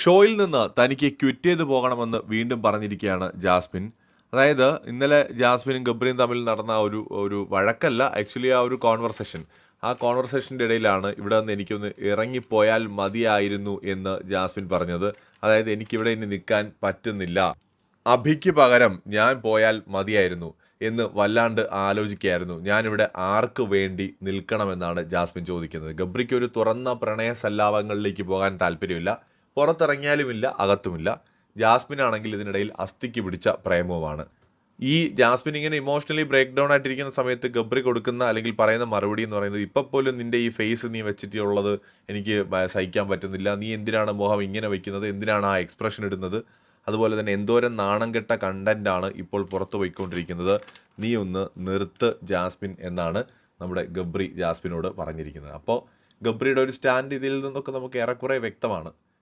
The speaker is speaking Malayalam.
ഷോയിൽ നിന്ന് തനിക്ക് ക്വിറ്റ് ചെയ്ത് പോകണമെന്ന് വീണ്ടും പറഞ്ഞിരിക്കുകയാണ് ജാസ്മിൻ. അതായത് ഇന്നലെ ജാസ്മിനും ഗബ്രിയും തമ്മിൽ നടന്ന ഒരു ഒരു വഴക്കല്ല ആക്ച്വലി ആ ഒരു കോൺവെർസേഷൻ ആ കോൺവെർസേഷന്റെ ഇടയിലാണ് ഇവിടെ നിന്ന് എനിക്കൊന്ന് ഇറങ്ങിപ്പോയാൽ മതിയായിരുന്നു എന്ന് ജാസ്മിൻ പറഞ്ഞത്. അതായത് എനിക്കിവിടെ ഇനി നിൽക്കാൻ പറ്റുന്നില്ല. അഭിക്ക് പകരം ഞാൻ പോയാൽ മതിയായിരുന്നു എന്ന് വല്ലാണ്ട് ആലോചിക്കുകയായിരുന്നു. ഞാനിവിടെ ആർക്ക് വേണ്ടി നിൽക്കണമെന്നാണ് ജാസ്മിൻ ചോദിക്കുന്നത്. ഗബ്രിക്ക് ഒരു തുറന്ന പ്രണയ സല്ലാപങ്ങളിലേക്ക് പോകാൻ താല്പര്യമില്ല. പുറത്തിറങ്ങിയാലുമില്ല അകത്തുമില്ല. ജാസ്മിൻ ആണെങ്കിൽ ഇതിനിടയിൽ അസ്ഥിക്ക് പിടിച്ച പ്രേമവുമാണ്. ഈ ജാസ്മിൻ ഇങ്ങനെ ഇമോഷണലി ബ്രേക്ക് ഡൗൺ ആയിട്ടിരിക്കുന്ന സമയത്ത് ഗബ്രി കൊടുക്കുന്ന അല്ലെങ്കിൽ പറയുന്ന മറുപടി എന്ന് പറയുന്നത് ഇപ്പം പോലും നിന്റെ ഈ ഫേസ് നീ വെച്ചിട്ടുള്ളത് എനിക്ക് സഹിക്കാൻ പറ്റുന്നില്ല. നീ എന്തിനാണ് മോഹം ഇങ്ങനെ വയ്ക്കുന്നത് എന്തിനാണ് ആ എക്സ്പ്രഷൻ ഇടുന്നത്? അതുപോലെ തന്നെ എന്തോരം നാണം കെട്ട കണ്ടന്റാണ് ഇപ്പോൾ പുറത്തു പോയിക്കൊണ്ടിരിക്കുന്നത്? നീ ഒന്ന് നിർത്ത് ജാസ്മിൻ എന്നാണ് നമ്മുടെ ഗബ്രി ജാസ്മിനോട് പറഞ്ഞിരിക്കുന്നത്. അപ്പോൾ ഗബ്രിയുടെ ഒരു സ്റ്റാൻഡ് ഇതിൽ നിന്നൊക്കെ നമുക്ക് ഏറെക്കുറെ വ്യക്തമാണ്.